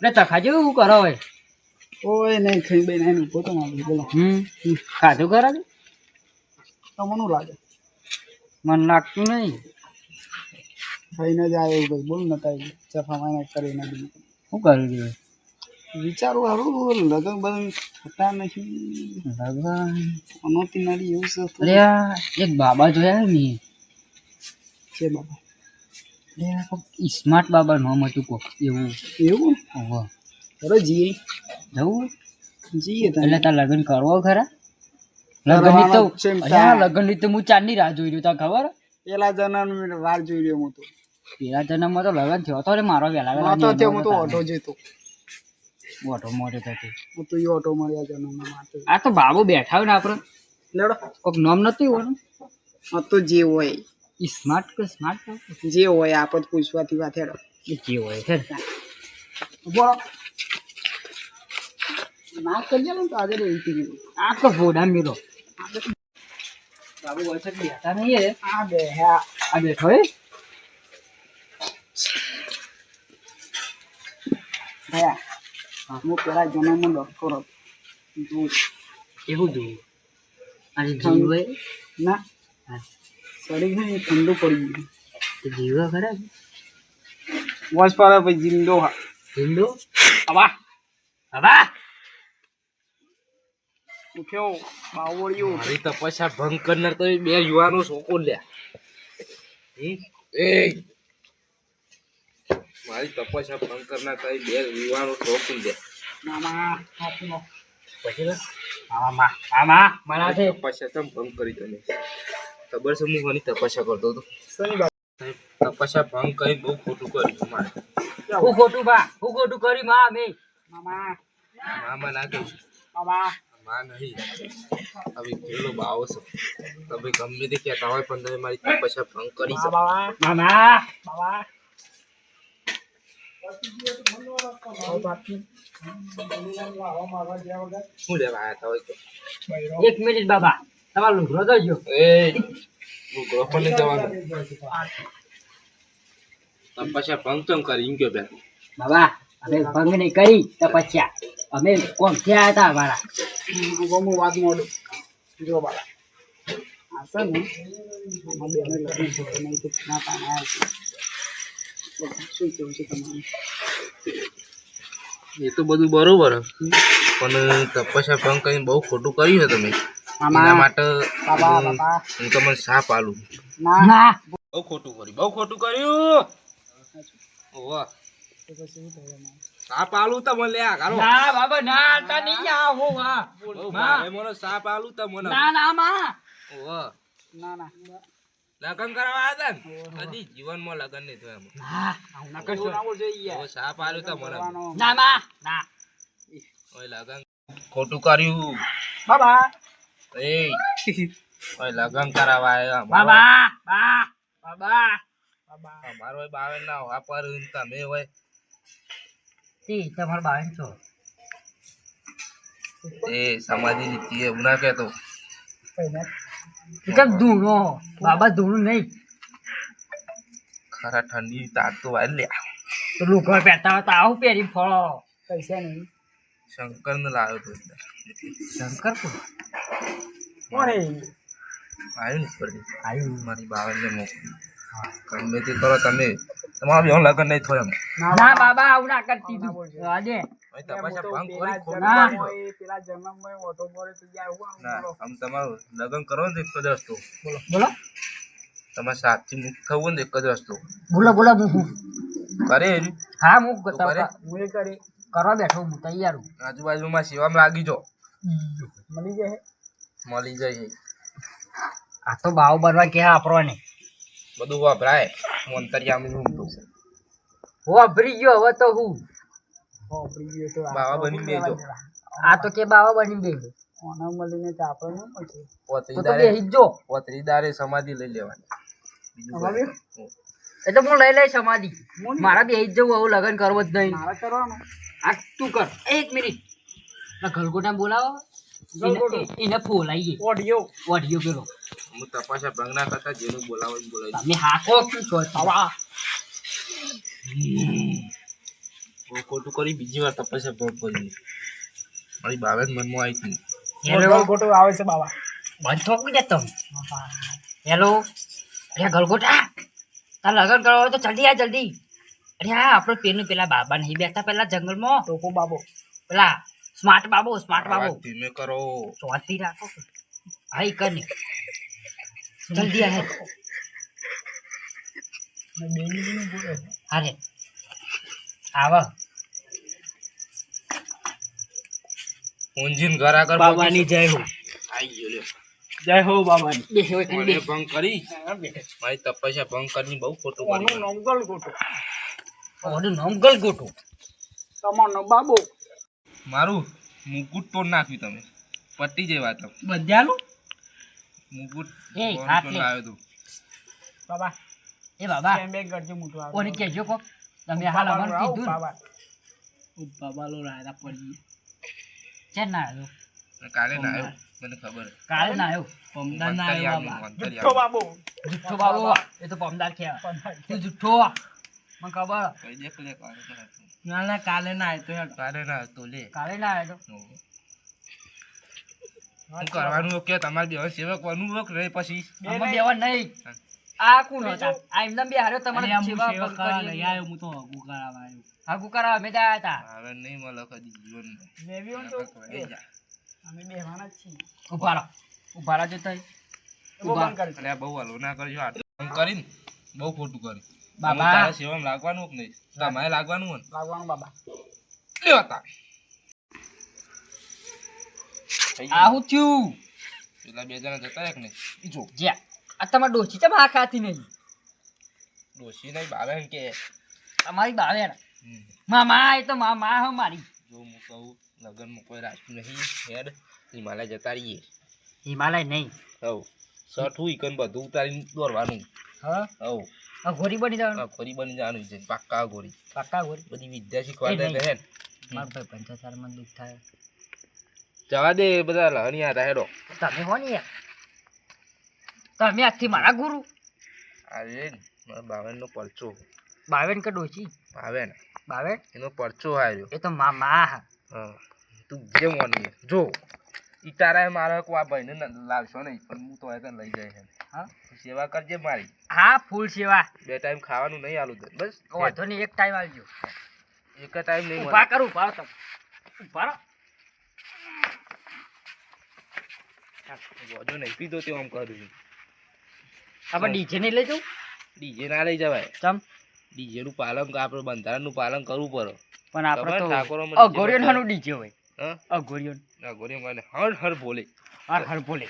એટલે તખાજી શું કરો હોય ઓય નહીં ખાઈ બે નહીં ઊભો તો મારું બોલો. હમ ખાધું ખરા કે? તમને લાગે? મને લાગતું નહીં. ખાઈને જ એવું ભાઈ બોલ નતા ચફા માઈને કરીને શું કર્યું છે વિચારું હારું લગન બગન થતા નથી. લગન? અનોતી નાડી એવું છે અરે એક બાબા જોયા ને છે બાબા. આ સ્માર્ટ બાબા નામ હતું કોક એવું. એવું. અરે જીએ જવું? જઈએ એટલે તાર લગ્ન કરવો ખરા? લગ્ન તો લગ્ન. લગ્નની તો હું ચાંદની રાહ જોઈ રહ્યો તા ખબર? પેલા જન્મ વાર જોઈ રહ્યો હું તો. પેલા જન્મમાં તો લગ્ન થયો ને મારો વેલા વેલા તો તે હું તો ઓટો જતો. ઓટો મોટો થતી. હું તો એ ઓટો મળ્યા જન્મમાં માટે. આ તો બાબુ બેઠા હોય ને આપણે લેડો કોક નામ નતી એવું આ તો જે હોય. સ્માર્ટ કે સ્માર્ટ જે હોય આપત પૂછવાથી વાત હેડો. જે હોય છે બોલો ના કરી ને તો આજે રહી ગયું આ તો ભોડા મેરો. બાબુ વરસાદ બેઠા નહીં હે. આ બે હા આ બેઠો હે. ભયા હું પેલા જન્મમાં ડોક્ટર હતો. એવું જોયું અને જીવ ના. હા. શરીર છે ને ઠંડુ પડી ગયું. તો ખરા વોશ પર ભાઈ જિંદો હા. હિન્દુ હવા હવા ઉઠ્યો બાવળિયો મારી તપસ્યા ભંગ કરનાર તો બે યુવાનો શોકો લ્યા? એ. મારી તપસ્યા ભંગ કરનાર તો બે યુવાનો શોકો લ્યા મામા હાથનો. પછી મામા મા મામા મારા તપસ્યા તમ ભંગ કરી તમે ખબર છે હું ઘણી તપસ્યા કરતો હતો. તપસ્યા ભંગ કરી બહુ ખોટું કર્યું મારે. હું ખોટું બા હું ખોટું કરી માં મે મામા. મામા ના કહ્યું મામા. માં નહીં. હવે પેલો બાવો છે. તમે ગમે તે કહેતા હોય પણ તમે મારી તપસ્યા ભંગ કરી છે મામા. મામા. એક મિનિટ બાબા. તમારો લુગડો તો જો. એ ગ્રહણ નહીં જવાનું. તપસ્યા ભંગ ચમ કરી? કયો બેન. બાબા અમે ભંગ નહીં કરી તપસ્યા અમે કોમ થયા હતા અમારા? હું વાત મોડું જો બાબા આ છે ને આમાં બેને લગ્ન તો ના છે બોલો, શું કેવું છે તમારું એ તો બધું બરોબર. પણ તપસ્યા ભંગ કરીને બહુ ખોટું કર્યું છે તમે. એના માટે હું- તમને સાપ આલું ના ના બહુ ખોટું કર્યું બહુ ખોટું કર્યું ઓવા તો પછી શું થયું એમાં? સાપ આલું તમને લે આ ના બાબા ના તા નહીં આવો હા બહુ મને સાપ આલું તમને ના ના માં ઓવા ના ના લગન કરવા હતા ને કદી જીવનમાં લગન નહીં થયું એમાં. કરશો સાપ આલ્યું તો મને કરવાનો. ના ના ઓય લગન ખોટું કર્યું બાબા એ ઓય લગન કરાવવા આવ્યા બાબા બા બાબા બાબા અમારો બાવે ના વાપર તમે હોય તી તમાર બાવન છો એ સમાધિ નીતિ એવું ના કહેતો કેમ ધૂણો બાબા ધૂણું નહીં ખરા ઠંડી તાર તો વાય લે તો લોકો પહેરતા તો આવું પહેરી ફળો પૈસા નહીં શંકર ને લાવ્યો તો શંકર કો કોણે આવ્યું ને ઉપરથી આવ્યું મારી બાવળને મોકલી ગમે તે કરો તમે. તમારા બેન લગન નહીં થયો ના બાબા આવું ના કરતી તું. આજે. લગન કરો ને એક જ બોલો. સાચી મુક્ત થવું ને એક જ રસ્તો. બોલો બોલો કરે હા હું કરે? હું કરવા બેઠો હું તૈયાર આજુબાજુમાં સેવામાં લાગી જો મળી જાય. મળી જાય. આ તો બાવ બનવા કે આપણો ને બધું વાપરાય. હું તો વાપરી ગયો હવે તો હું? વાપરી ગયો તો બાવા બની બેજો. આ તો કે બાવા બની બેજો. ઓના મળીને તો આપણે ન મળશે તો હિજો પોતરીદારે સમાધિ લઈ લેવાની. બીજું. એટલે હું લઈ લઈ સમાધિ. મારા બે જ જવું આવું લગ્ન કરવો જ નહીં. મારા કરવાનું. આ તું કર. એક મિનિટ. ના ગલગોટા બોલાવો. એને- એને ફોલાઈએ ઓડિયો. ઓઢિયો પેલો. હું તપાસા ભંગ કરતા જેનું બોલાવો બોલાવી તમે હાથો શું છો બાબા ખોટું કરી બીજી વાર તપાસા ભંગ કરી મારી બાવે મનમાં આવી હતી. હેલો. ખોટો આવે છે બાબા બંધ થોકું જતો હેલો. અરે ગલગોટા તાર લગન કરો હોય તો જલ્દી આ જલ્દી. અરે હા આપણે પેલું પેલા બાબા નહીં બેઠા પેલા જંગલમાં. ટોકો બાબો. પેલા સ્માર્ટ બાબુ સ્માર્ટ બાબુ. ધીમે કરો. ચોથી રાખો. હા ઈ જલ્દી આહે હેડ. ને બેની બેની બોલે હા રે આવો. ઊંજીન ઘર આગળ બાબાની જય હો. આઈ ગયો લ્યો. જય હો બાબાની. બે હોય મને ભંગ કરી? મારી તપસ્યા ભંગ કરીને બહુ ખોટું કર્યું. નામ ગલ ખોટો ઓડું નામ ગલગોટો બાબો મારું મુકુટ તોડ નાખ્યું તમે. પટી જાય વાત બધાનું મુકુટ લે. આવ્યો તું. બાબા. એ બાબા. કેમ કરજો મોટું આવે? કોને કહેજો કોક. તમે હાલ અમારું કીધું ને. બાબા. બાબાલો રાયડા પડી ચેન ના આવ્યો? કાલે ના આવ્યો. મને ખબર. કાલે ના આવ્યો? મંતરી આવ્યું, મંતરી જુઠ્ઠો બાબો. જુઠ્ઠો બાબુ. એ તો પમદાર કહેવાય. તું જુઠ્ઠો. મને ખબર. કઈ દે પેલે કાલે ના ના ના કાલે ના આવ્યો તો કાલે ના આવ્યો લે. કાલે ના આવ્યો હું. કરવાનું કે તમારે બે સેવક બનવું હોય કે પછી બે બેવા નહીં. આ કોણ હતા? આ એમને બે હાર્યો તમારે સેવા પગ કરી. હા કુકરા અમે તો આયા હતા. હવે નહીં મળે કદી જીવન બેબી હોય તો અમે બેહવાના જ છીએ. ઊભા રહો. ઊભા રહો જતા બહુ કરી. બહુ હલો ના કરજો કરીને. બહુ ખોટું કર્યું. બાબા. તારા સેવામાં લાગવાનું કે નહીં? તમારે લાગવાનું હોય લાગવાનું બાબા. લ્યો તા આવું થયું. પેલા બે જણા જતા એક નહીં? ઈ જો. જ્યાં. આ તમારે ડોસી ચમ આ ખાતી નહીં? ડોશી નહીં બાવે એમ કે. તમારી બાવે ને. મામા એ તો મામા હો મારી. જો હું કહું લગ્નમાં કોઈ રાખ્યું નહીં હેડ હિમાલય જતા રહીએ. હિમાલય નહીં. હવ. હું ઈકન બધું ઉતારીને દોરવાનું. હા? હવ આ બની જવાનું? આ બની જવાનું છે પાક્કા ઘોડી. પાકા ઘોડી? બધી વિદ્યા શીખવા દે મારા ભાઈ પંચાયતમાં દુઃખ થાય. જવા દે બધા લહણિયા રહેડો તમે હો ને તમે આજથી મારા ગુરુ. અરે મારા બાવનનો પરચો. બાવેન કે ડોસી બાવેન. બાવેન? એનો પરચો આવ્યો એ તો મામા હા. તું જે મોની જો. તારા મારો કોઈ ભાઈ ભાઈને ન- લાવશો નહીં પણ હું તો એ લઈ જાય હા? સેવા કરજે મારી. હા ફૂલ સેવા. બે ટાઈમ ખાવાનું નહીં આલું બસ. વાંધો નહીં એક ટાઈમ આવજો એક જ ટાઈમ નહીં ઊભા કરો રહો તમે. ઊભા બોજો નહીં પીધો તે આમ કરું છું. આપણે ડીજે નહીં લઈ જવું? ડીજે ના લઈ જવાય. ચમ? ડીજે નું પાલન આપણે બંધારણનું પાલન કરવું પડે. પણ આપણે તો ઠાકોરોમાં નાનું ડીજે હોય. હા? અઘોરિયો. ગોરી મને હર હર બોલે. હર હર બોલે.